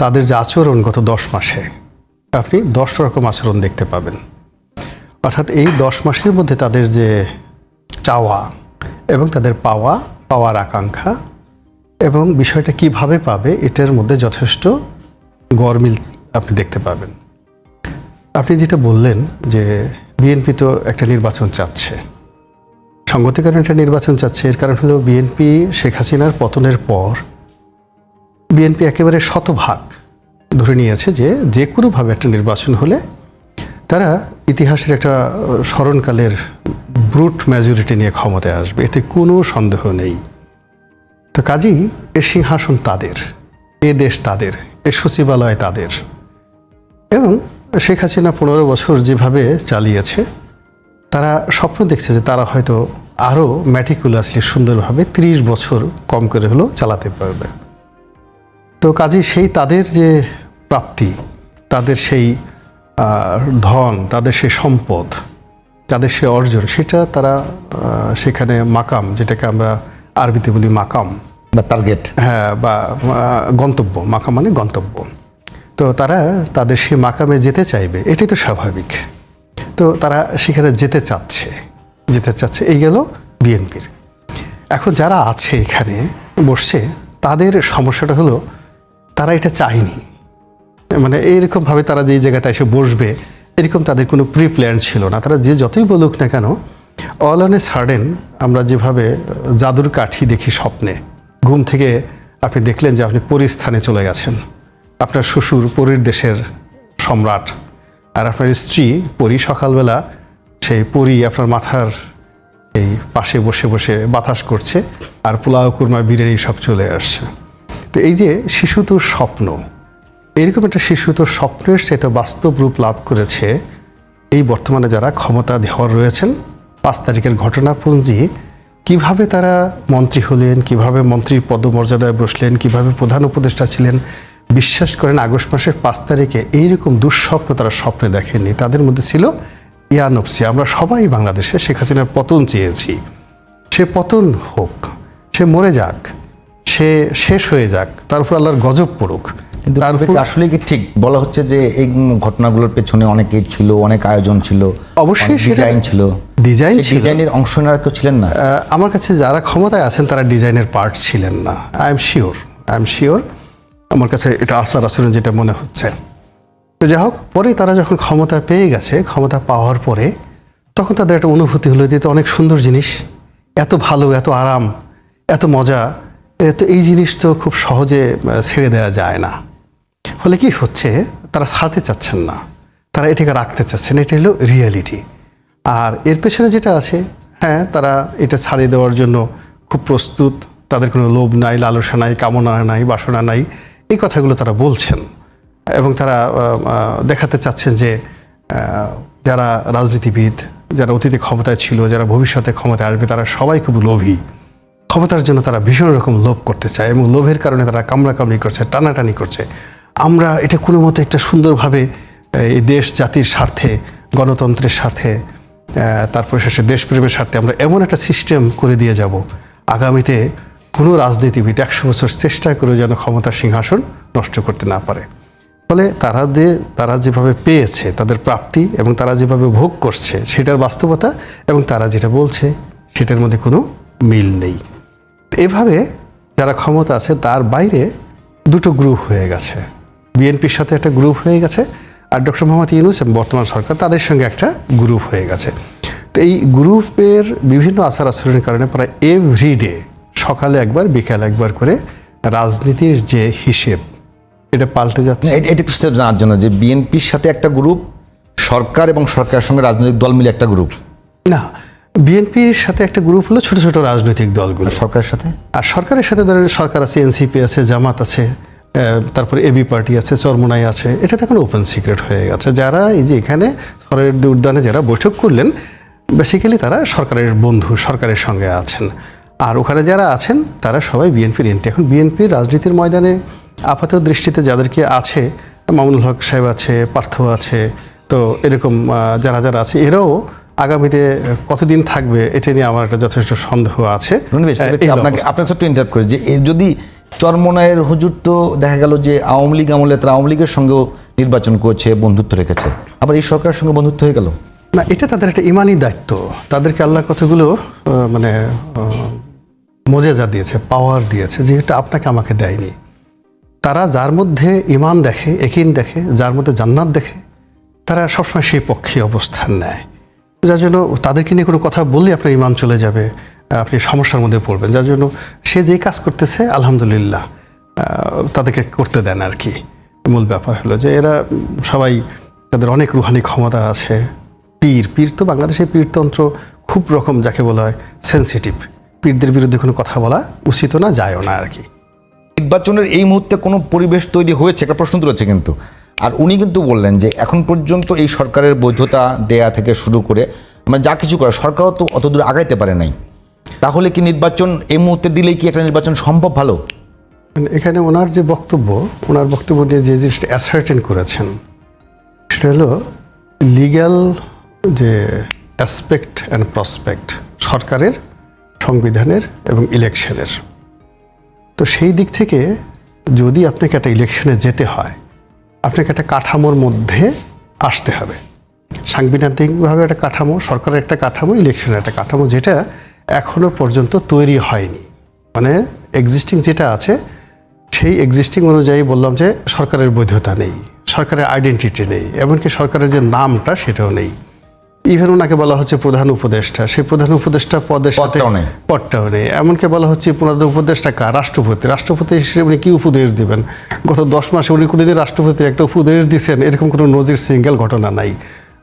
তাদের যে আচরণ গত দশ মাসে, আপনি দশ রকম আচরণ দেখতে পাবেন। অর্থাৎ এই দশ মাসের মধ্যে তাদের যে চাওয়া এবং তাদের পাওয়া, পাওয়ার আকাঙ্ক্ষা এবং বিষয়টা কীভাবে পাবে, এটার মধ্যে যথেষ্ট গরমিল আপনি দেখতে পাবেন। আপনি যেটা বললেন যে বিএনপি তো একটা নির্বাচন চাচ্ছে। সঙ্গতি কারণে একটা নির্বাচন চাচ্ছে, এর কারণ হলো বিএনপি শেখ হাসিনার পতনের পর বিএনপি একেবারে শতভাগ ধরে নিয়েছে যে যে কোনোভাবে একটা নির্বাচন হলে তারা ইতিহাসের একটা স্মরণকালের ব্রুট মেজরিটি নিয়ে ক্ষমতায় আসবে। এতে কোনো সন্দেহ নেই। তো কাজেই এ সিংহাসন তাদের, এ দেশ তাদের, এ সচিবালয় তাদের। এবং শেখ হাসিনা পনেরো বছর যেভাবে চালিয়েছে, তারা স্বপ্ন দেখছে যে তারা হয়তো আরও ম্যাটিকুলাসলি সুন্দরভাবে ত্রিশ বছর কম করে হলেও চালাতে পারবে। তো কাজে সেই তাদের যে প্রাপ্তি তাদের সেই ধন তাদের সেই সম্পদ তাদের সে অর্জন সেটা তারা সেখানে মাকাম যেটাকে আমরা আরবিতে বলি মাকাম। বা টার্গেট হ্যাঁ বা গন্তব্য মাকাম মানে গন্তব্য। তো তারা তাদের সেই মাকামে যেতে চাইবে এটাই তো স্বাভাবিক। তো তারা সেখানে যেতে চাচ্ছে যেতে চাচ্ছে এই গেল বিএনপির। এখন যারা আছে এখানে বসছে তাদের সমস্যাটা হলো তারা এটা চায়নি। মানে এইরকমভাবে তারা যে জায়গাতে এসে বসবে, এরকম তাদের কোনো প্রি প্ল্যান ছিল না। তারা যে যতই বলুক না কেন অল অন এ সার্ডেন আমরা যেভাবে জাদুর কাঠি দেখি স্বপ্নে, ঘুম থেকে আপনি দেখলেন যে আপনি পরিস্থানে চলে গেছেন। আপনার শ্বশুর পরীর দেশের সম্রাট, আর আপনার স্ত্রী পরী সকালবেলা, সেই পরী আপনার মাথার এই পাশে বসে বসে বাতাস করছে, আর পোলাও, কুরমা, বিরিয়ানি সব চলে আসছে। তো এই যে শিশু তো স্বপ্ন, এরকম একটা শিশু তো স্বপ্নের সাথে বাস্তব রূপ লাভ করেছে, এই বর্তমানে যারা ক্ষমতা ধর রয়েছেন, পাঁচ তারিখের ঘটনাপুঞ্জি, কীভাবে তারা মন্ত্রী হলেন, কীভাবে মন্ত্রীর পদমর্যাদায় বসলেন, কীভাবে প্রধান উপদেষ্টা ছিলেন, বিশ্বাস করেন আগস্ট মাসের পাঁচ তারিখে এইরকম দুঃস্বপ্ন তারা স্বপ্নে দেখেননি। তাদের মধ্যে ছিল ইয়ানপসি। আমরা সবাই বাংলাদেশে শেখ হাসিনার পতন চেয়েছি। সে পতন হোক, সে মরে যাক সে শেষ হয়ে যাক তার উপর আল্লাহর গজব পড়ুক। কিন্তু আসলে কি ঠিক? বলা হচ্ছে যে এই ঘটনাগুলোর পেছনে অনেকেই ছিল অনেক আয়োজন ছিল অবশ্যই ডিজাইন ছিল। ডিজাইন ছিল। ডিজাইনের অংশ নেওয়ার কেউ ছিলেন না? আমার কাছে যারা ক্ষমতায় আছেন তারা ডিজাইনের পার্ট ছিলেন না। I am sure I am sure আমার কাছে এটা আসার আচরণ যেটা মনে হচ্ছে। তো যাই হোক পরে তারা যখন ক্ষমতা পেয়ে গেছে ক্ষমতা পাওয়ার পরে তখন তাদের একটা অনুভূতি হলো যে এটা অনেক সুন্দর জিনিস এত ভালো এত আরাম এত মজা তো এই জিনিস তো খুব সহজে ছেড়ে দেওয়া যায় না। ফলে কি হচ্ছে, তারা ছাড়তে চাচ্ছেন না। তারা এটাকে রাখতে চাচ্ছেন, এটা হলো রিয়েলিটি আর এর পেছনে যেটা আছে হ্যাঁ তারা এটা ছাড়িয়ে দেওয়ার জন্য খুব প্রস্তুত, তাদের কোনো লোভ নাই, লালসা নাই, কামনা নাই, বাসনা নাই, এই কথাগুলো তারা বলছেন। এবং তারা দেখাতে চাচ্ছেন যে যারা রাজনীতিবিদ, যারা অতীতে ক্ষমতায় ছিল, যারা ভবিষ্যতে ক্ষমতায় আসবে, তারা সবাই খুব লোভী। ক্ষমতার জন্য তারা ভীষণ রকম লোভ করতে চায় এবং লোভের কারণে তারা কামড়াকামড়ি করছে, টানাটানি করছে। আমরা এটা কোনো মতো একটা সুন্দরভাবে এই দেশ জাতির স্বার্থে, গণতন্ত্রের স্বার্থে তারপরে শেষে দেশপ্রেমের স্বার্থে আমরা এমন একটা সিস্টেম করে দিয়ে যাব। আগামীতে কোনো রাজনীতিবিদ একশো বছর চেষ্টা করে যেন ক্ষমতার সিংহাসন নষ্ট করতে না পারে। ফলে তারা যে, তারা যেভাবে পেয়েছে, তাদের প্রাপ্তি এবং তারা যেভাবে ভোগ করছে, সেটার বাস্তবতা এবং তারা যেটা বলছে, সেটার মধ্যে কোনো মিল নেই। এভাবে যারা ক্ষমতা আছে তার বাইরে দুটো গ্রুপ হয়ে গেছে। বিএনপির সাথে একটা গ্রুপ হয়ে গেছে আর ডক্টর মোহাম্মদ ইউনুস এবং বর্তমান সরকার তাদের সঙ্গে একটা গ্রুপ হয়ে গেছে। তো এই গ্রুপের বিভিন্ন আচার আচরণের কারণে প্রায় এভরিডে সকালে একবার বিকালে একবার করে রাজনীতির যে হিসেব এটা পাল্টে যাচ্ছে। এটা একটু জানার জন্য যে বিএনপির সাথে একটা গ্রুপ সরকার এবং সরকারের সঙ্গে রাজনৈতিক দল মিলে একটা গ্রুপ না বিএনপির সাথে একটা গ্রুপ হলো ছোট ছোট রাজনৈতিক দলগুলো। সরকারের সাথে? আর সরকারের সাথে ধরেন সরকার আছে এনসিপি আছে জামাত আছে তারপরে এবি পার্টি আছে চরমোনাই আছে এটা তো এখন ওপেন সিক্রেট হয়ে গেছে। যারা এই যে এখানে সরের উদ্যানে যারা বৈঠক করলেন বেসিক্যালি তারা সরকারের বন্ধু সরকারের সঙ্গে আছেন। আর ওখানে যারা আছেন তারা সবাই বিএনপির এন্টি। এখন বিএনপির রাজনীতির ময়দানে আপাত দৃষ্টিতে যাদেরকে আছে মামুনুল হক সাহেব আছে পার্থ আছে তো এরকম যারা যারা আছে এরাও আগামীতে কতদিন থাকবে এটা নিয়ে আমার একটা যথেষ্ট সন্দেহ আছে। আপনাকে আপনার ছোট্ট ইন্টারাপ্ট করে। যে যদি চরমনায়ের হুজুর তো দেখা গেল যে আওয়ামী লীগ আমলে তারা আওয়ামী লীগের সঙ্গেও নির্বাচন করেছে বন্ধুত্ব রেখেছে। আবার এই সরকারের সঙ্গে বন্ধুত্ব হয়ে গেল? না এটা তাদের একটা ইমানি দায়িত্ব। তাদেরকে আল্লাহ কতগুলো মানে মজেজা দিয়েছে পাওয়ার দিয়েছে যেটা আপনাকে আমাকে দেয়নি। তারা যার মধ্যে ইমান দেখে একিন দেখে যার মধ্যে জান্নাত দেখে তারা সবসময় সেই পক্ষে অবস্থান নেয়। যার জন্য তাদেরকে নিয়ে কোনো কথা বললে আপনার ইমান চলে যাবে আপনি সমস্যার মধ্যে পড়বেন। যার জন্য সে যেই কাজ করতেছে, আলহামদুলিল্লাহ তাদেরকে করতে দেন আর কি। মূল ব্যাপার হলো যে এরা সবাই তাদের অনেক রুহানি ক্ষমতা আছে। পীর পীর তো বাংলাদেশের পীরতন্ত্র খুব রকম যাকে বলা হয় সেন্সিটিভ পীরদের বিরুদ্ধে কোনো কথা বলা উচিত না, যায়ও না আর কি। নির্বাচনের এই মুহূর্তে কোনো পরিবেশ তৈরি হয়েছে? একটা প্রশ্ন তুলেছে কিন্তু। আর উনি কিন্তু বললেন যে এখন পর্যন্ত এই সরকারের বৈধতা দেয়া থেকে শুরু করে মানে যা কিছু করে, সরকারও তো অত দূর আগাইতে পারে নাই। তাহলে কি নির্বাচন এই মুহূর্তে দিলেই কি একটা নির্বাচন সম্ভব ভালো? মানে এখানে ওনার যে বক্তব্য, ওনার বক্তব্য নিয়ে যে জিনিসটা অ্যাসার্টেন করেছেন, সেটা হলো লিগ্যাল যে অ্যাসপেক্ট অ্যান্ড প্রসপেক্ট সরকারের সংবিধানের এবং ইলেকশনের তো সেই দিক থেকে যদি আপনাকে একটা ইলেকশনে যেতে হয় আপনাকে একটা কাঠামোর মধ্যে আসতে হবে। সাংবিধানিকভাবে একটা কাঠামো, সরকারের একটা কাঠামো, ইলেকশনের একটা কাঠামো যেটা এখনও পর্যন্ত তৈরি হয়নি। মানে এক্সিস্টিং যেটা আছে, সেই এক্সিস্টিং অনুযায়ী বললাম যে সরকারের বৈধতা নেই, সরকারের আইডেন্টিটি নেই, এমনকি সরকারের যে নামটা সেটাও নেই। ইভেন ওনাকে বলা হচ্ছে প্রধান উপদেষ্টা। সেই প্রধান উপদেষ্টা পদের সাথে পদটাও নেই। এমনকি বলা হচ্ছে প্রধান উপদেষ্টা কার? রাষ্ট্রপতি। রাষ্ট্রপতি হিসেবে উনি কি উপদেশ দিবেন? গত দশ মাসে উনি কোনোদিন রাষ্ট্রপতি একটা উপদেশ দিচ্ছেন এরকম কোনো নজির সিঙ্গেল ঘটনা নাই।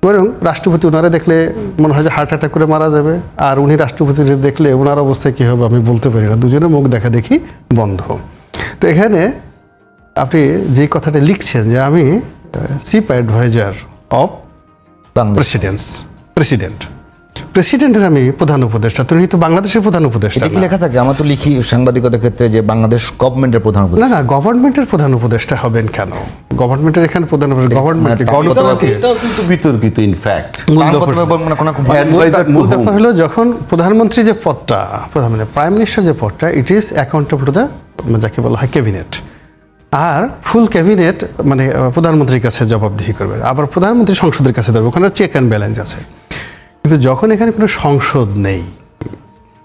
বরং রাষ্ট্রপতি ওনারা দেখলে মনে হয় যে হার্ট অ্যাটাক করে মারা যাবে আর উনি রাষ্ট্রপতি দেখলে ওনার অবস্থা কী হবে আমি বলতে পারি না। দুজনে মুখ দেখা দেখি বন্ধ। তো এখানে আপনি যে কথাটা লিখছেন যে আমি chief adviser of president's president. প্রেসিডেন্টের আমি প্রধান উপদেষ্টা তুমি তো বাংলাদেশের প্রধান উপদেষ্টা এটা কি লেখা থাকে? আমার তো লিখি সাংবাদিকতার ক্ষেত্রে যে বাংলাদেশ গভর্নমেন্টের প্রধান উপদেষ্টা। না না গভর্নমেন্টের প্রধান উপদেষ্টা হবেন কেন? গভর্নমেন্টের এখানে প্রধান উপদেষ্টা গভর্নমেন্ট মানে গণতন্ত্র এটাও কিন্তু বিতর্কিত ইনফ্যাক্ট বাংলাদেশের মানে কোনো খুব ভালো- মূল ব্যাপার হলো যখন প্রধানমন্ত্রী যে পদটা প্রধানমন্ত্রী প্রাইম মিনিস্টার যে পদটা it is accountable to the যাকে বলা হয় ক্যাবিনেট আর ফুল ক্যাবিনেট মানে প্রধানমন্ত্রীর কাছে জবাবদিহি করবে। আবার প্রধানমন্ত্রী সংসদের কাছে দেবে ওখানে চেক অ্যান্ড ব্যালেন্স আছে। কিন্তু যখন এখানে কোনো সংসদ নেই,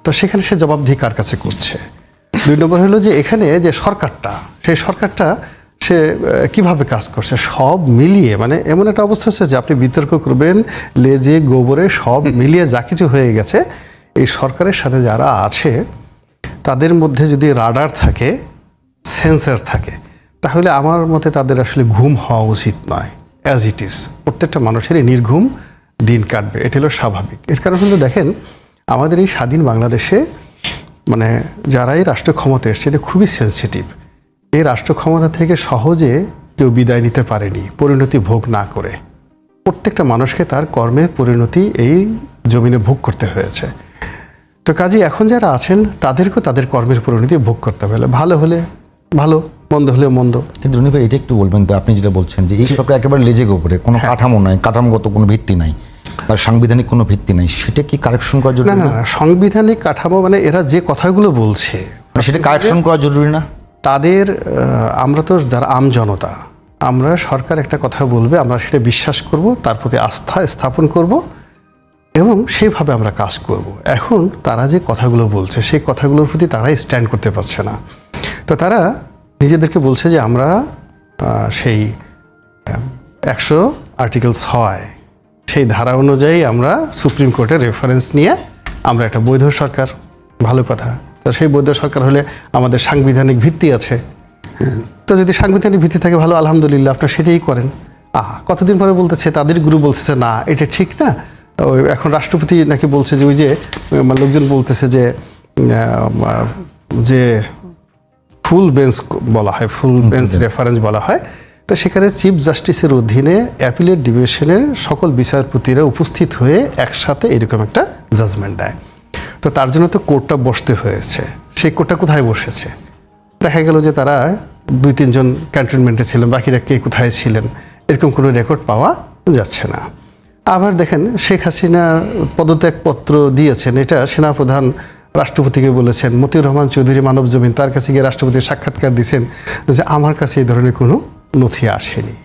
তো সেখানে সে জবাবদিহি কার কাছে করছে? দুই নম্বর হলো যে এখানে যে সরকারটা, সেই সরকারটা সে কীভাবে কাজ করছে? সব মিলিয়ে মানে এমন একটা অবস্থা হচ্ছে যে আপনি বিতর্ক করবেন, লেজে, গোবরে, সব মিলিয়ে যা কিছু হয়ে গেছে, এই সরকারের সাথে যারা আছে, তাদের মধ্যে যদি রাডার থাকে, সেন্সার থাকে তাহলে আমার মতে তাদের আসলে ঘুম হওয়া উচিত নয় অ্যাজ ইট ইজ প্রত্যেকটা মানুষেরই নির্ঘুম দিন কাটবে, এটা হলো স্বাভাবিক। এর কারণ হলো, দেখেন, আমাদের এই স্বাধীন বাংলাদেশে মানে যারাই রাষ্ট্র ক্ষমতা এসছে, এটা খুবই সেন্সিটিভ এই রাষ্ট্র ক্ষমতা থেকে সহজে কেউ বিদায় নিতে পারেনি, পরিণতি ভোগ না করে। প্রত্যেকটা মানুষকে তার কর্মের পরিণতি এই জমিনে ভোগ করতে হয়েছে। তো কাজে এখন যারা আছেন, তাদেরকেও তাদের কর্মের পরিণতি ভোগ করতে হবে। ভালো হলে ভালো মন্দ হলেও মন্দ। কিন্তু রনি ভাই এটা একটু বলবেন তো আপনি যেটা বলছেন যে এই সরকার একেবারে লেজে গোপরে কোনো কাঠামো নাই কাঠামোগত কোনো ভিত্তি নাই আর সাংবিধানিক কোনো ভিত্তি নাই সেটা কি কারেকশন করা জরুরি না সাংবিধানিক কাঠামো মানে এরা যে কথাগুলো বলছে মানে সেটা কারেকশন করা জরুরি না? তাদের আমরা তো যারা আম জনতা আমরা সরকার একটা কথা বলবে আমরা সেটা বিশ্বাস করব তার প্রতি আস্থা স্থাপন করব এবং সেইভাবে আমরা কাজ করব। এখন তারা যে কথাগুলো বলছে সেই কথাগুলোর প্রতি তারাই স্ট্যান্ড করতে পারছে না। তো তারা নিজেদেরকে বলছে যে আমরা সেই একশো আর্টিকেল ছয় সেই ধারা অনুযায়ী আমরা সুপ্রিম কোর্টের রেফারেন্স নিয়ে আমরা একটা বৈধ সরকার। ভালো কথা। তো সেই বৈধ সরকার হলে আমাদের সাংবিধানিক ভিত্তি আছে। তো যদি সাংবিধানিক ভিত্তি থাকে, ভালো, আলহামদুলিল্লাহ, আপনারা সেটাই করেন। আহ কতদিন পরে বলতেছে? তাদের গুরু বলতেছে, না, এটা ঠিক না। ওই এখন রাষ্ট্রপতি নাকি বলছে যে, ওই যে লোকজন বলতেছে যে যে ফুল বেঞ্চ বলা হয় ফুল বেঞ্চ রেফারেন্স বলা হয়। তো সেখানে চিফ জাস্টিসের অধীনে অ্যাপিলেট ডিভিশনের সকল বিচারপতিরা উপস্থিত হয়ে একসাথে এরকম একটা জাজমেন্ট দেয়। তো তার জন্য তো কোর্টটা বসতে হয়েছে। সেই কোর্টটা কোথায় বসেছে? দেখা গেল যে তারা দুই তিনজন ক্যান্টনমেন্টে ছিলেন বাকিরা কে কোথায় ছিলেন? এরকম কোনো রেকর্ড পাওয়া যাচ্ছে না। আবার দেখেন শেখ হাসিনা পদত্যাগপত্র দিয়েছেন এটা সেনাপ্রধান রাষ্ট্রপতিকে বলেছেন মতিউর রহমান চৌধুরী মানব জমিন তার কাছে গিয়ে রাষ্ট্রপতি সাক্ষাৎকার দিয়েছেন যে আমার কাছে এই ধরনের কোনো নথি আসেনি।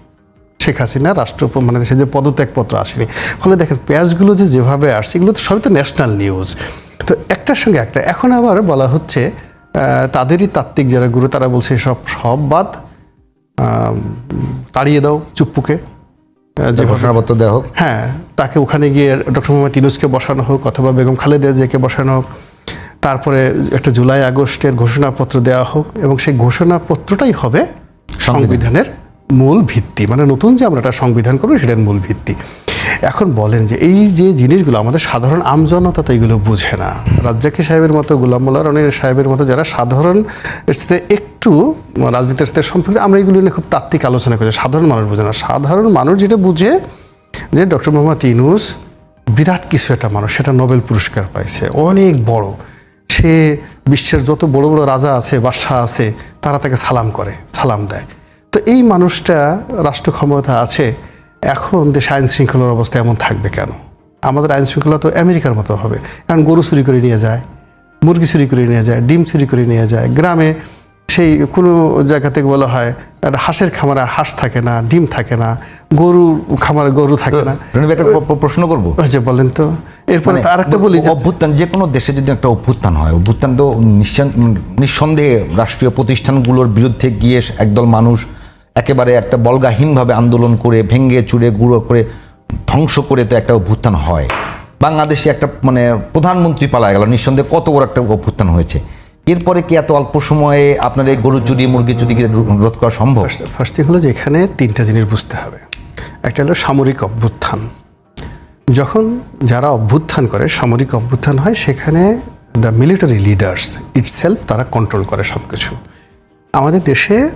শেখ হাসিনা রাষ্ট্র মানে দেশে যে পদত্যাগপত্র আসেনি। ফলে দেখেন পেঁয়াজগুলো যে যেভাবে আসছে এগুলো তো সবই তো ন্যাশনাল নিউজ। তো একটার সঙ্গে একটা এখন আবার বলা হচ্ছে তাদেরই তাত্ত্বিক যারা গুরু তারা বলছে সব সব বাদ। তাড়িয়ে দাও চুপ্পুকে। যে ঘোষণাপত্র দেওয়া হোক। হ্যাঁ তাকে ওখানে গিয়ে ডক্টর মোহাম্মদ ইনুসকে বসানো হোক অথবা বেগম খালেদা জিয়াকে বসানো হোক। তারপরে একটা জুলাই আগস্টের ঘোষণাপত্র দেওয়া হোক এবং সেই ঘোষণাপত্রটাই হবে সংবিধানের মূল ভিত্তি। মানে নতুন যে আমরা একটা সংবিধান করব সেটার মূল ভিত্তি। এখন বলেন যে এই যে জিনিসগুলো আমাদের সাধারণ আমজনতা তো এগুলো বুঝে না। রাজ্জাকি সাহেবের মতো গুলাম মোল্লা রনির সাহেবের মতো যারা সাধারণ এর সাথে একটু রাজনীতির সাথে সম্পর্কে আমরা এগুলো নিয়ে খুব তাত্ত্বিক আলোচনা করি। সাধারণ মানুষ বুঝে না। সাধারণ মানুষ যেটা বুঝে যে ডক্টর মোহাম্মদ ইনুস বিরাট কিছু একটা মানুষ সেটা নোবেল পুরস্কার পাইছে। অনেক বড়। সে বিশ্বের যত বড় বড় রাজা আছে, বাদশাহ আছে, তারা তাকে সালাম করে, সালাম দেয়। তো এই মানুষটা রাষ্ট্র ক্ষমতা আছে, এখন দেশে আইন শৃঙ্খলার অবস্থা এমন থাকবে কেন? আমাদের আইন শৃঙ্খলা তো আমেরিকার মতো হবে। এখন গরু চুরি করে নিয়ে যায়, মুরগি চুরি করে নিয়ে যায়, ডিম চুরি করে নিয়ে যায়, গ্রামে সেই কোনো জায়গা থেকে বলা হয় একটা হাঁসের খামারে হাঁস থাকে না ডিম থাকে না গরু খামারে গরু থাকে না। একটা প্রশ্ন করব। যে বলেন তো। এরপরে মানে আর একটা বলি অভ্যুত্থান যে কোনো দেশে যদি একটা অভ্যুত্থান হয় অভ্যুত্থান তো নিঃসন- নিঃসন্দেহে রাষ্ট্রীয় প্রতিষ্ঠানগুলোর বিরুদ্ধে গিয়ে একদল মানুষ একেবারে একটা বলগাহীনভাবে আন্দোলন করে ভেঙ্গে চুরে গুঁড়ো করে ধ্বংস করে তো একটা অভ্যুত্থান হয়। বাংলাদেশে একটা মানে প্রধানমন্ত্রী পালায় গেল নিঃসন্দেহে কত বড় একটা অভ্যুত্থান হয়েছে। এরপরে কি এত অল্প সময়ে আপনার এই গরু চুরি মুরগি চুরি রোধ করা সম্ভব? ফার্স্ট হলো যে এখানে তিনটা জিনিস বুঝতে হবে। একটা হলো সামরিক অভ্যুত্থান। যখন যারা অভ্যুত্থান করে, সামরিক অভ্যুত্থান হয়, সেখানে দ্য মিলিটারি লিডার্স ইটসেলফ তারা কন্ট্রোল করে সব কিছু আমাদের দেশে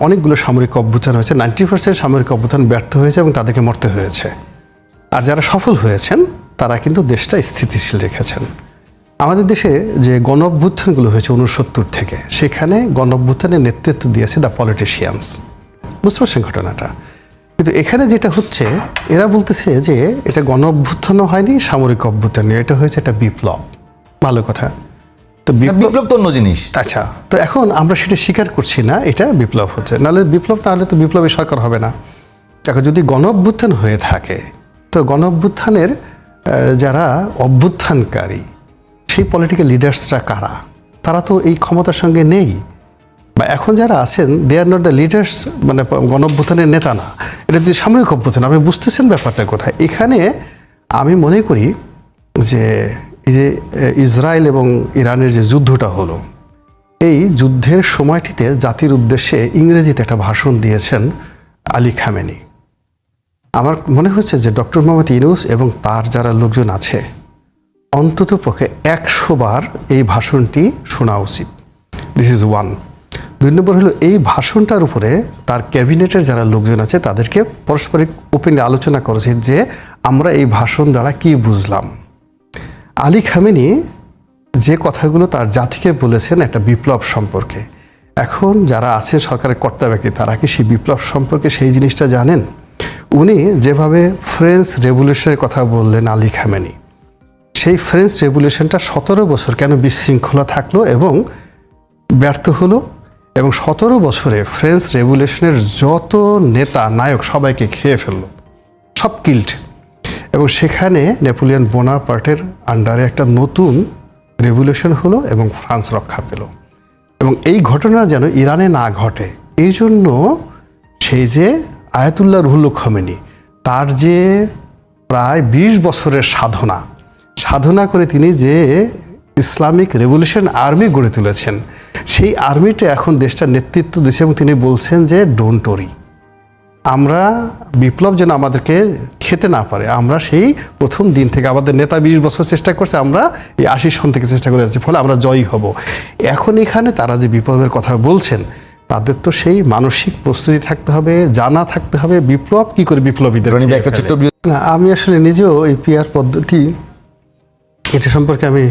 অনেকগুলো সামরিক অভ্যুত্থান হয়েছে। নাইনটি পার্সেন্ট সামরিক অভ্যুত্থান ব্যর্থ হয়েছে এবং তাদেরকে মরতে হয়েছে। আর যারা সফল হয়েছেন, তারা কিন্তু দেশটা স্থিতিশীল রেখেছেন। আমাদের দেশে যে গণ অভ্যুত্থানগুলো হয়েছে উনসত্তর থেকে সেখানে গণ অভ্যুত্থানের নেতৃত্ব দিয়েছে দ্য পলিটিশিয়ানস বুঝতে পারছেন ঘটনাটা? কিন্তু এখানে যেটা হচ্ছে এরা বলতেছে যে এটা গণ অভ্যুত্থানও হয়নি সামরিক অভ্যুত্থান এটা হয়েছে একটা বিপ্লব। ভালো কথা। তো বিপ্লব তো অন্য জিনিস। আচ্ছা তো এখন আমরা সেটা স্বীকার করছি না এটা বিপ্লব হচ্ছে। নাহলে বিপ্লব না হলে তো বিপ্লবী সরকার হবে না। দেখো যদি গণ অভ্যুত্থান হয়ে থাকে তো গণ অভ্যুত্থানের যারা অভ্যুত্থানকারী সেই পলিটিক্যাল লিডার্সরা কারা? তারা তো এই ক্ষমতার সঙ্গে নেই। বা এখন যারা আছেন they are not the leaders মানে গণ অভ্যুত্থানের নেতা না। এটা যদি সামরিক অভ্যুত্থান, আপনি বুঝতেছেন ব্যাপারটা কোথায়? এখানে আমি মনে করি যে এই যে ইসরায়েল এবং ইরানের যে যুদ্ধটা হলো, এই যুদ্ধের সময়টিতে জাতির উদ্দেশ্যে ইংরেজিতে একটা ভাষণ দিয়েছেন আলী খামেনি। আমার মনে হচ্ছে যে ডক্টর মোহাম্মদ ইনুস এবং তার যারা লোকজন আছে অন্তত পক্ষে একশো বার এই ভাষণটি শোনা উচিত। দিস ইজ ওয়ান দুই নম্বর হলো, এই ভাষণটার উপরে তার ক্যাবিনেটের যারা লোকজন আছে, তাদেরকে পারস্পরিক ওপেনে আলোচনা করা উচিত যে আমরা এই ভাষণ দ্বারা কি বুঝলাম। আলী খামেনি যে কথাগুলো তার জাতিকে বলেছেন একটা বিপ্লব সম্পর্কে। এখন যারা আছেন সরকারের কর্তা ব্যক্তি, তারা কি সেই বিপ্লব সম্পর্কে সেই জিনিসটা জানেন? উনি যেভাবে ফ্রেঞ্চ রেভলিউশনের কথা বললেন আলী খামেনি। সেই ফ্রেঞ্চ রেভলিউশনটা সতেরো বছর কেন বিশৃঙ্খলা থাকল এবং ব্যর্থ হলো এবং সতেরো বছরে ফ্রেঞ্চ রেভলিউশনের যত নেতা, নায়ক সবাইকে খেয়ে ফেলল, সব কিল্ড এবং সেখানে নেপোলিয়ন বোনাপার্টের আন্ডারে একটা নতুন রেভলিউশন হলো এবং ফ্রান্স রক্ষা পেল। এবং এই ঘটনা যেন ইরানে না ঘটে এই জন্য সেই যে আয়াতুল্লাহ রুহুল খমেনি, তার যে প্রায় বিশ বছরের সাধনা সাধনা করে তিনি যে ইসলামিক রেভলিউশন আর্মি গড়ে তুলেছেন সেই আর্মিটা এখন দেশটার নেতৃত্ব দিচ্ছে এবং তিনি বলছেন যে ডোন্ট ওরি আমরা বিপ্লব যেন আমাদেরকে খেতে না পারে। আমরা সেই প্রথম দিন থেকে আমাদের নেতা বিশ বছর চেষ্টা করছে আমরা এই আশি সন থেকে চেষ্টা করে যাচ্ছি ফলে আমরা জয়ী হব। এখন এখানে তারা যে বিপ্লবের কথা বলছেন তাদের তো সেই মানসিক প্রস্তুতি থাকতে হবে জানা থাকতে হবে বিপ্লব কি করে বিপ্লবীদের আমি আসলে নিজেও এই পিআর পদ্ধতি এটা সম্পর্কে আমি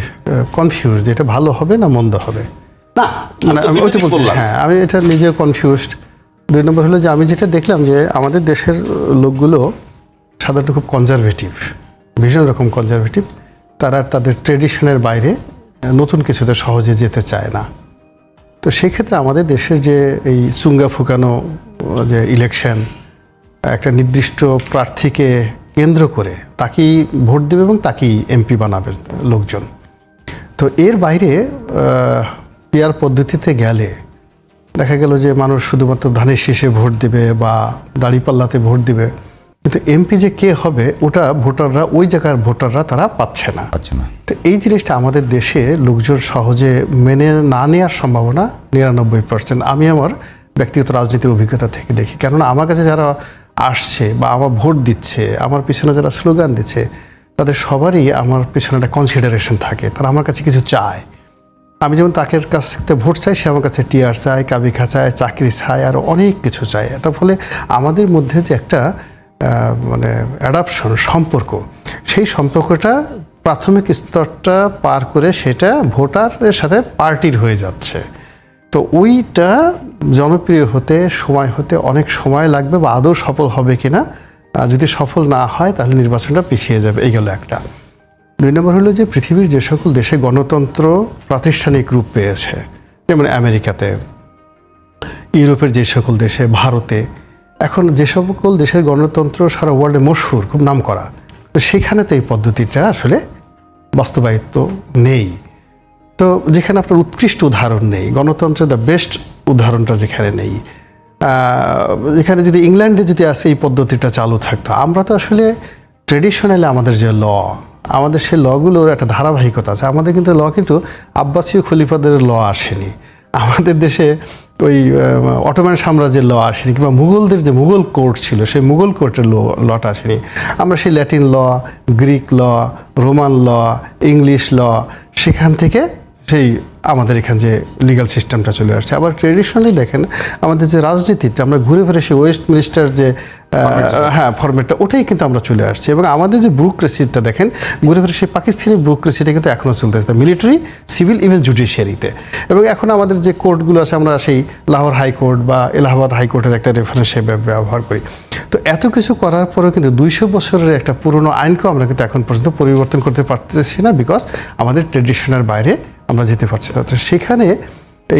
কনফিউজ এটা ভালো হবে না মন্দ হবে। না মানে আমি ওইটা বলছি হ্যাঁ আমি এটা নিজে কনফিউজড দুই নম্বর হলো যে আমি যেটা দেখলাম যে আমাদের দেশের লোকগুলো সাধারণত খুব কনজারভেটিভ ভীষণ রকম কনজারভেটিভ তারা তাদের ট্রেডিশনের বাইরে নতুন কিছুতে সহজে যেতে চায় না। তো সেক্ষেত্রে আমাদের দেশের যে এই চুঙ্গা ফুকানো যে ইলেকশন একটা নির্দিষ্ট প্রার্থীকে কেন্দ্র করে তাকেই ভোট দেবে এবং তাকেই এমপি বানাবে লোকজন। তো এর বাইরে পিয়ার পদ্ধতিতে গেলে দেখা গেল যে মানুষ শুধুমাত্র ধানের শীষে ভোট দিবে বা দাড়িপাল্লাতে ভোট দিবে কিন্তু এমপি যে কে হবে ওটা ভোটাররা ওই জায়গার ভোটাররা তারা পাচ্ছে না। পাচ্ছে না। তো এই জিনিসটা আমাদের দেশে লোকজন সহজে মেনে না নেওয়ার সম্ভাবনা নিরানব্বই পার্সেন্ট আমি আমার ব্যক্তিগত রাজনীতির অভিজ্ঞতা থেকে দেখি। কেননা আমার কাছে যারা আসছে বা আমার ভোট দিচ্ছে, আমার পিছনে যারা স্লোগান দিচ্ছে, তাদের সবারই আমার পিছনে একটা কনসিডারেশন থাকে, তারা আমার কাছে কিছু চায়। আমি যেমন তাকে কাছ থেকে ভোট চাই, সে আমার কাছে টিয়ার চায়, কাবিখা চায়, চাকরি চায়, আর অনেক কিছু চায়। তার ফলে আমাদের মধ্যে যে একটা মানে অ্যাডাপশন সম্পর্ক, সেই সম্পর্কটা প্রাথমিক স্তরটা পার করে সেটা ভোটারের সাথে পার্টির হয়ে যাচ্ছে। তো ওইটা জনপ্রিয় হতে সময় হতে অনেক সময় লাগবে বা আদৌ সফল হবে কিনা আহ, যদি সফল না হয় তাহলে নির্বাচনটা পিছিয়ে যাবে। এই গেল একটা। দুই নম্বর হলো যে পৃথিবীর যে সকল দেশে গণতন্ত্র প্রাতিষ্ঠানিক রূপ পেয়েছে যেমন আমেরিকাতে ইউরোপের যে সকল দেশে ভারতে এখন যে সকল দেশের গণতন্ত্র সারা ওয়ার্ল্ডে মশহুর খুব নাম করা তো সেখানে তো এই পদ্ধতিটা আসলে বাস্তবায়িত নেই। তো যেখানে আপনার উৎকৃষ্ট উদাহরণ নেই, গণতন্ত্রের দ্য বেস্ট উদাহরণটা যেখানে নেই যেখানে যদি ইংল্যান্ডে যদি আসে এই পদ্ধতিটা চালু থাকতো, আমরা তো আসলে ট্রেডিশনালি আমাদের যে ল আমাদের সেই লগুলোর একটা ধারাবাহিকতা আছে, আমাদের কিন্তু ল কিন্তু আব্বাসীয় খলিফাদের ল আসেনি। আমাদের দেশে ওই অটোম্যান সাম্রাজ্যের ল আসেনি, কিংবা মুঘলদের যে মুঘল কোর্ট ছিল, সেই মুঘল কোর্টের ল লটা আসেনি। আমরা সেই Latin law Greek law Roman law English law সেখান থেকে সেই আমাদের এখানে যে লিগাল সিস্টেমটা চলে আসছে। আবার ট্রেডিশনালি দেখেন আমাদের যে রাজনীতিতে আমরা ঘুরে ফিরে সেই ওয়েস্ট মিনিস্টার যে হ্যাঁ ফরম্যাটটা ওটাই কিন্তু আমরা চলে আসছি। এবং আমাদের যে ব্রুক্রেসিটা দেখেন ঘুরে ফিরে সেই পাকিস্তানি ব্রুক্রেসিটা কিন্তু এখনও চলতে চলতেছে মিলিটারি সিভিল ইভেন জুডিশিয়ারিতে এবং এখন আমাদের যে কোর্টগুলো আছে আমরা সেই লাহোর হাইকোর্ট বা এলাহাবাদ হাইকোর্টের একটা রেফারেন্স হিসেবে ব্যবহার করি। তো এত কিছু করার পরেও কিন্তু দুইশো বছরের একটা পুরনো আইনকেও আমরা কিন্তু এখন পর্যন্ত পরিবর্তন করতে পারতেছি না বিকজ আমাদের ট্রেডিশনের বাইরে আমরা যেতে পারছি না। তো সেখানে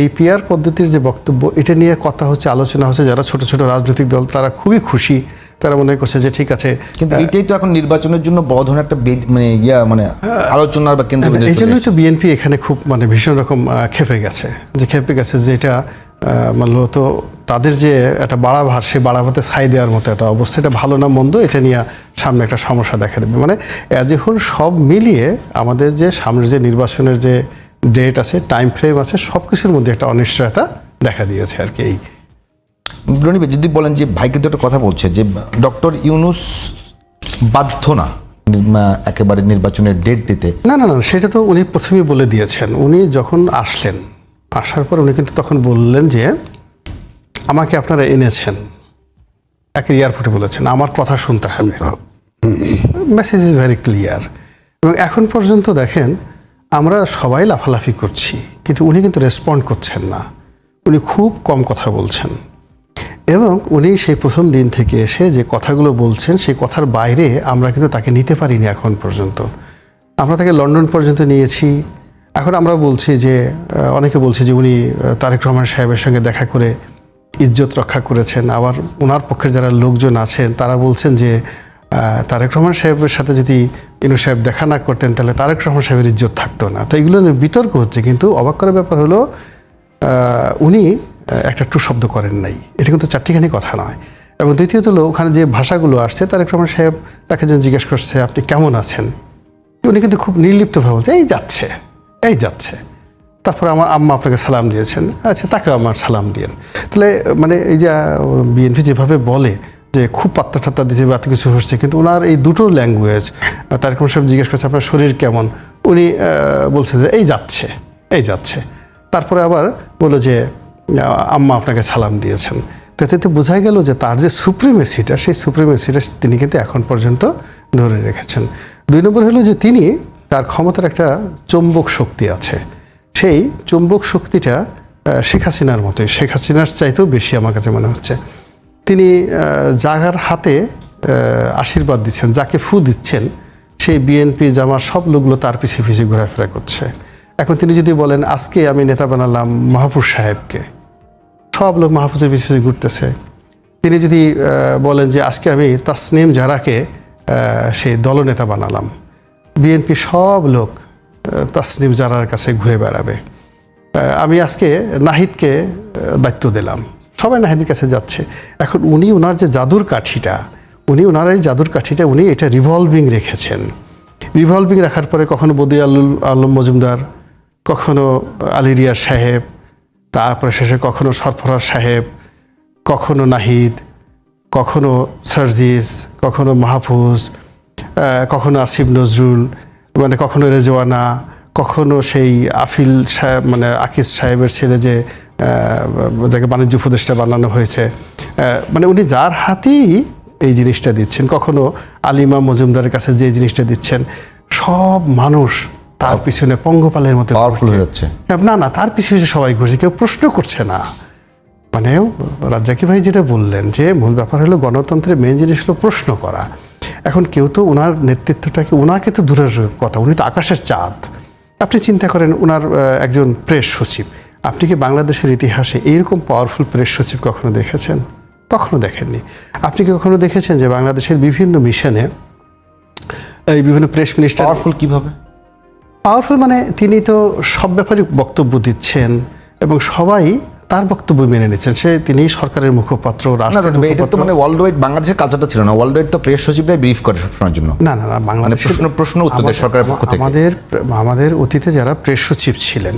এই পিয়ার পদ্ধতির যে বক্তব্য এটা নিয়ে কথা হচ্ছে আলোচনা হচ্ছে যারা ছোট ছোট রাজনৈতিক দল তারা খুবই খুশি। তারা মনে করছে যে ঠিক আছে কিন্তু এইটাই তো এখন নির্বাচনের জন্য বড় ধরনের একটা মানে ইয়া মানে আলোচনার বা কেন্দ্র এই জন্যই তো বিএনপি এখানে খুব মানে ভীষণ রকম খেপে গেছে। যে খেপে গেছে যে এটা মূলত তাদের যে একটা বাড়া ভার সেই বাড়া ভাতে ছাই দেওয়ার মতো একটা অবস্থা। এটা ভালো না মন্দ এটা নিয়ে সামনে একটা সমস্যা দেখা দেবে। মানে অ্যাজ এ হোল সব মিলিয়ে আমাদের যে সামনের যে নির্বাচনের যে ডেট আছে টাইম ফ্রেম আছে সব কিছুর মধ্যে একটা অনিশ্চয়তা দেখা দিয়েছে আর কি এই। রনিবে যদি বলেন যে ভাইকে কিন্তু একটা কথা বলছে যে ডক্টর ইউনুস বাধ্য না একেবারে নির্বাচনের ডেট দিতে। না না না সেটা তো উনি প্রথমেই বলে দিয়েছেন। উনি যখন আসলেন আসার পর উনি কিন্তু তখন বললেন যে আমাকে আপনারা এনেছেন। এক এয়ারপোর্টে বলেছেন আমার কথা শুনতে হবে। মেসেজ ইজ ভেরি ক্লিয়ার এবং এখন পর্যন্ত দেখেন আমরা সবাই লাফালাফি করছি কিন্তু উনি কিন্তু রেসপন্ড করছেন না। উনি খুব কম কথা বলছেন। এবং উনি সেই প্রথম দিন থেকে এসে যে কথাগুলো বলছেন সেই কথার বাইরে আমরা কিন্তু তাকে নিতে পারিনি এখন পর্যন্ত। আমরা তাকে লন্ডন পর্যন্ত নিয়েছি এখন আমরা বলছি যে অনেকে বলছে যে উনি তারেক রহমান সাহেবের সঙ্গে দেখা করে ইজ্জত রক্ষা করেছেন। আবার ওনার পক্ষে যারা লোকজন আছেন, তারা বলছেন যে তারেক রহমান সাহেবের সাথে যদি ইনু সাহেব দেখা না করতেন, তাহলে তারেক রহমান সাহেবের ইজ্জত থাকতো না। তো এগুলো বিতর্ক হচ্ছে, কিন্তু অবাক করার ব্যাপার হলো উনি একটা টু শব্দ করেন নাই। এটা কিন্তু চারটিখানি কথা নয়। এবং দ্বিতীয়ত হলো, ওখানে যে ভাষাগুলো আসছে, তারেক রহমান সাহেব তাকে যখন জিজ্ঞেস করছে, আপনি কেমন আছেন? উনি কিন্তু খুব নির্লিপ্তভাবে বলছে, এই যাচ্ছে। এই যাচ্ছে। তারপর আমার আম্মা আপনাকে সালাম দিয়েছেন। আচ্ছা তাকেও আমার সালাম দিয়েন। তাহলে মানে এই যে বিএনপি যেভাবে বলে যে খুব পাত্তা ঠাত্তা দিয়েছে বা এত কিছু হচ্ছে, কিন্তু ওনার এই দুটো ল্যাঙ্গুয়েজ তার রহমান সব জিজ্ঞেস করছে, আপনার শরীর কেমন? উনি বলছে যে, এই যাচ্ছে এই যাচ্ছে। তারপরে আবার বলল যে আম্মা আপনাকে সালাম দিয়েছেন। তো এতে বোঝা গেল যে তার যে সুপ্রিমেসিটা সেই সুপ্রিমেসিটা তিনি কিন্তু এখন পর্যন্ত ধরে রেখেছেন। দুই নম্বর হলো যে তিনি তার ক্ষমতার একটা চৌম্বক শক্তি আছে। সেই চুম্বক শক্তিটা শেখ হাসিনার মতোই, শেখ হাসিনার চাইতেও বেশি আমার কাছে মনে হচ্ছে। তিনি জাগার হাতে আশীর্বাদ দিচ্ছেন, যাকে ফু দিচ্ছেন, সেই বিএনপি জামার সব লোকগুলো তার পিছিয়ে পিছিয়ে ঘোরাফেরা করছে। এখন তিনি যদি বলেন, আজকে আমি নেতা বানালাম মাহফুজ সাহেবকে। সব লোক মাহফুজের পিছনে পিছনে ঘুরতেছে। তিনি যদি বলেন যে, আজকে আমি তাসনিম জারাকে সেই দলনেতা বানালাম। বিএনপি সব লোক তাসনিম জারার কাছে ঘুরে বেড়াবে। আমি আজকে নাহিদকে দায়িত্ব দিলাম। সবাই নাহিদের কাছে যাচ্ছে। এখন উনি ওনার যে জাদুর কাঠিটা, উনি ওনার এই জাদুর কাঠিটা উনি এটা রিভলভিং রেখেছেন। রিভলভিং রাখার পরে কখনো বদি আলুল, আলম মজুমদার, কখনো আলিরিয়ার সাহেব, তারপরে শেষে কখনো সরফরাজ সাহেব, কখনো নাহিদ, কখনো সার্জিস, কখনো মাহফুজ কখনো আসিফ নজরুল মানে কখনো রেজওয়ানা কখনো সেই আফিল সাহেব মানে আকিস সাহেবের ছেলে যে যাকে বাণিজ্য উপদেষ্টা বানানো হয়েছে। মানে উনি যার হাতেই এই জিনিসটা দিচ্ছেন। কখনো আলিমা মজুমদারের কাছে যে জিনিসটা দিচ্ছেন সব মানুষ তার পিছনে পঙ্গপালের মতো পাওয়ারফুল হয়ে যাচ্ছে। না না তার পিছনে পিছনে সবাই ঘুরছে কেউ প্রশ্ন করছে না। মানে রাজ্জাকি ভাই যেটা বললেন যে মূল ব্যাপার হলো গণতন্ত্রের মেন জিনিস হলো প্রশ্ন করা। এখন কেউ তো ওনার নেতৃত্বটাকে ওনাকে তো দূরের কথা উনি তো আকাশের চাঁদ। আপনি চিন্তা করেন ওনার একজন প্রেস সচিব। আপনি কি বাংলাদেশের ইতিহাসে এইরকম পাওয়ারফুল প্রেস সচিব কখনো দেখেছেন? কখনো দেখেননি। আপনি কি কখনো দেখেছেন যে বাংলাদেশের বিভিন্ন মিশনে এই বিভিন্ন প্রেস মিনিস্টার পাওয়ারফুল কীভাবে? পাওয়ারফুল মানে তিনি তো সব ব্যাপারে বক্তব্য দিচ্ছেন এবং সবাই তার বক্তব্য মেনে নিচ্ছেন সে তিনি সরকারের মুখপাত্র এটা তো মানে ওয়ার্ল্ড ওয়াইড বাংলাদেশের কালচারটা ছিল না। ওয়ার্ল্ড ওয়াইড তো প্রেস সচিবরাই ব্রিফ করে সবসময়ের জন্য। না না না বাংলাদেশ মানে প্রশ্ন- প্রশ্ন উত্তর দেয় সরকারের পক্ষ থেকে। আমাদের আমাদের অতীতে যারা প্রেস সচিব ছিলেন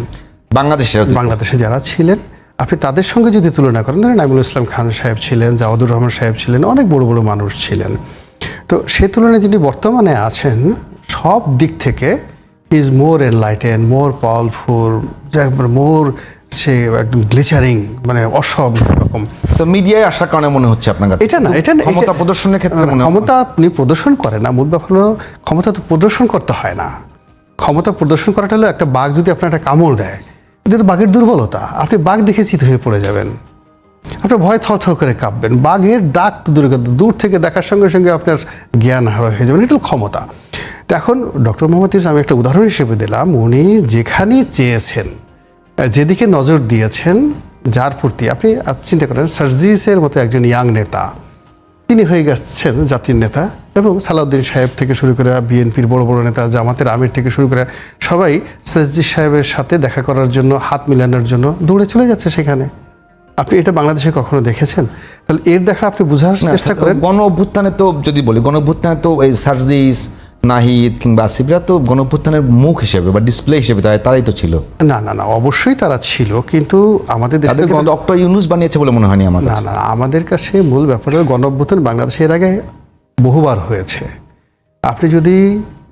বাংলাদেশে বাংলাদেশে যারা ছিলেন আপনি তাদের সঙ্গে যদি তুলনা করেন ধরেন নাইমুল ইসলাম খান সাহেব ছিলেন জাওয়াদুর রহমান সাহেব ছিলেন অনেক বড় বড় মানুষ ছিলেন। তো সে তুলনায় যিনি বর্তমানে আছেন সব দিক থেকে is more enlighten more powerful more সে একদম গ্লিচারিং মানে অসব রকম। তো মিডিয়ায় আসার কারণে মনে হচ্ছে আপনার কাছে? এটা না এটা না, ক্ষমতা প্রদর্শনের ক্ষেত্রে মনে ক্ষমতা আপনি প্রদর্শন করেন না মূল ব্যাপার হলো ক্ষমতা তো প্রদর্শন করতে হয় না। ক্ষমতা প্রদর্শন করাটা হলো একটা বাঘ যদি আপনার একটা কামড় দেয় এটা বাঘের দুর্বলতা। আপনি বাঘ দেখে চিত হয়ে পড়ে যাবেন। আপনার ভয় থরথর করে কাঁপবেন। বাঘের ডাক তো দূরে দূর থেকে দেখার সঙ্গে সঙ্গে আপনার জ্ঞান হারা হয়ে যাবেন এটা ক্ষমতা। তো এখন ডক্টর মোহাম্মদ আমি একটা উদাহরণ হিসেবে দিলাম উনি যেখানেই চেয়েছেন যেদিকে নজর দিয়েছেন যার প্রতি আপনি চিন্তা করেন সার্জিসের মতো একজন ইয়াং নেতা। তিনি হয়ে গেছেন জাতির নেতা এবং সালাউদ্দিন সাহেব থেকে শুরু করে বিএনপির বড় বড় নেতা জামাতের আমির থেকে শুরু করে সবাই সার্জি সাহেবের সাথে দেখা করার জন্য হাত মিলানোর জন্য দৌড়ে চলে যাচ্ছে সেখানে। আপনি এটা বাংলাদেশে কখনো দেখেছেন? তাহলে এর দেখা আপনি বোঝার চেষ্টা করেন। গণ অভ্যুত্থানে তো যদি বলি গণ অভ্যুত্থানে তো এই সার্জিস নাহিদ কিংবা আসিফরা তো গণ অভ্যুত্থানের মুখ হিসেবে বা ডিসপ্লে হিসেবে তাই তারাই তো ছিল। না না না অবশ্যই তারা ছিল কিন্তু আমাদের দেশে ডক্টর ইউনুস বানিয়েছে বলে মনে হয়নি আমার না না আমাদের কাছে মূল ব্যাপার হলো গণঅভ্যুত্থান বাংলাদেশে এর আগে বহুবার হয়েছে। আপনি যদি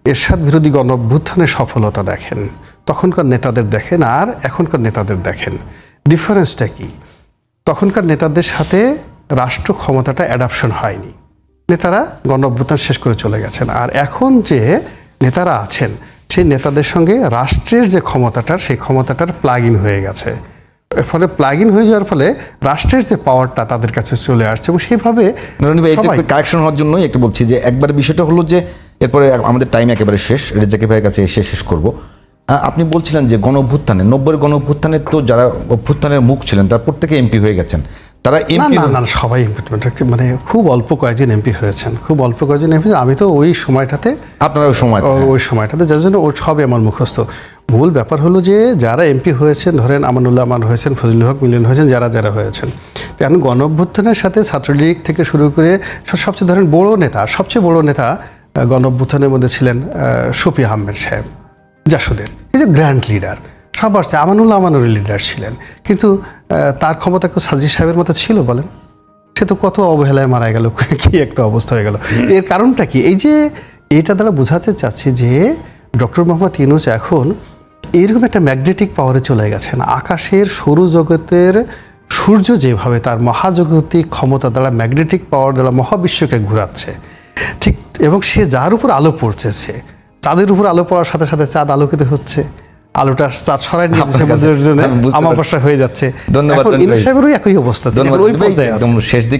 এরশাদ বিরোধী গণঅভ্যুত্থানের সফলতা দেখেন তখনকার নেতাদের দেখেন আর এখনকার নেতাদের দেখেন ডিফারেন্সটা কি? তখনকার নেতাদের সাথে রাষ্ট্র ক্ষমতাটা অ্যাডাপশন হয়নি। নেতারা গণ অভ্যুত্থান শেষ করে চলে গেছেন। আর এখন যে নেতারা আছেন সেই নেতাদের সঙ্গে রাষ্ট্রের যে ক্ষমতাটার সেই ক্ষমতাটার প্লাগ ইন হয়ে গেছে। ফলে প্লাগ ইন হয়ে যাওয়ার ফলে রাষ্ট্রের যে পাওয়ারটা তাদের কাছে চলে আসছে এবং সেইভাবে কারেকশন হওয়ার জন্যই একটু বলছি যে একবার বিষয়টা হলো যে এরপরে আমাদের টাইম একেবারে শেষ রেজাকি ভাইয়ের কাছে এসে শেষ করব। আপনি বলছিলেন যে গণ অভ্যুত্থানে নব্বই গণ অভ্যুত্থানে তো যারা অভ্যুত্থানের মুখ ছিলেন তার প্রত্যেকে এমপি হয়ে গেছেন। তারা না এমপি না না সবাই ইম্পিটমেন্ট মানে খুব অল্প কয়েকজন এমপি হয়েছেন খুব অল্প কয়েকজন এমপি আমি তো ওই সময়টাতে আপনারা ওই সময় ওই সময়টাতে যার জন্য ওর সবই আমার মুখস্থ। মূল ব্যাপার হলো যে যারা এমপি হয়েছেন ধরেন আমানুল্লাহ আমান হয়েছেন ফজলুল হক মিলন হয়েছেন যারা যারা হয়েছেন। তো এখন গণ অভ্যুত্থানের সাথে ছাত্রলীগ থেকে শুরু করে সবচেয়ে ধরেন বড় নেতা সবচেয়ে বড় নেতা আহ, গণ অভ্যুত্থানের মধ্যে ছিলেন শফি আহমেদ সাহেব জাসুদের। এই যে গ্র্যান্ড লিডার। সবার চেয়ে আমানুল্লাহ আমানুরের লিডার ছিলেন। কিন্তু তার ক্ষমতা কেউ সাজি সাহেবের মতো ছিল বলেন? সে তো কত অবহেলায় মারা গেল কি একটা অবস্থা হয়ে গেল। এর কারণটা কি? এই যে এটা দ্বারা বোঝাতে চাচ্ছি যে ডক্টর মোহাম্মদ ইউনুস এখন এরকম একটা ম্যাগনেটিক পাওয়ারে চলে গেছেন। আকাশের সৌরজগতের সূর্য যেভাবে তার মহাজাগতিক ক্ষমতা দ্বারা ম্যাগনেটিক পাওয়ার দ্বারা মহাবিশ্বকে ঘোরাচ্ছে ঠিক এবং সে যার উপর আলো পড়ছে সে চাঁদের উপর আলো পড়ার সাথে সাথে চাঁদ আলোকিত হচ্ছে। আলোটা চাঁদ সরাই নিয়ে আপনার সমুদ্রের জন্য আমাবস্যা হয়ে যাচ্ছে। ধন্যবাদ, সাহেবেরও একই অবস্থা। ধন্যবাদ ওই পর্যায়ে একদম শেষ দিকে